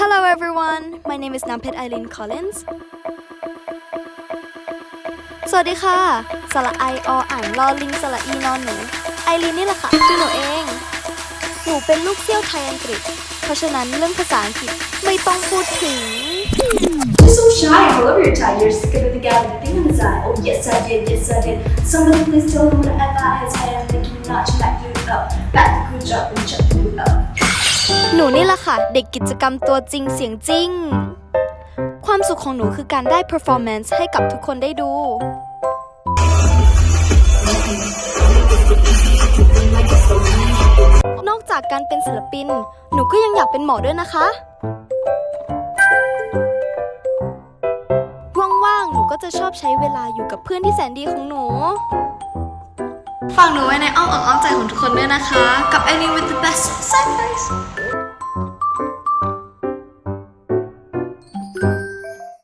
Hello everyone my name is Nampet Eileen Collins สวัสดีค่ะ สระไอออ่านลอลิงสระอีนอนหนู ไอรีนนี่แหละค่ะชื่อหนูเอง หนูเป็นลูกเซี่ยวไทยอังกฤษ เพราะฉะนั้นเรื่องภาษาอังกฤษไม่ต้องพูดถึง You're so shy. I love your tie. You're scared of the gathered thing on the side. Oh yes I did, yes I did. Somebody please tell me whatever I say. I'm making you not back you up. Back the good job and chuck you up. หนูนี่แหละค่ะ เด็กกิจกรรมตัวจริงเสียงจริง ความสุขของหนูคือการได้ performance ให้กับทุกคนได้ดูนอกจากการเป็นศิลปิน หนูก็ยังอยากเป็นหมอด้วยนะคะ ว่างๆ หนูก็จะชอบใช้เวลาอยู่กับเพื่อนที่แสนดีของหนู ฝากหนูไว้ในอ้อมอกอ้อมใจของทุกคนด้วยนะคะ กับ Any with the best side Thank you.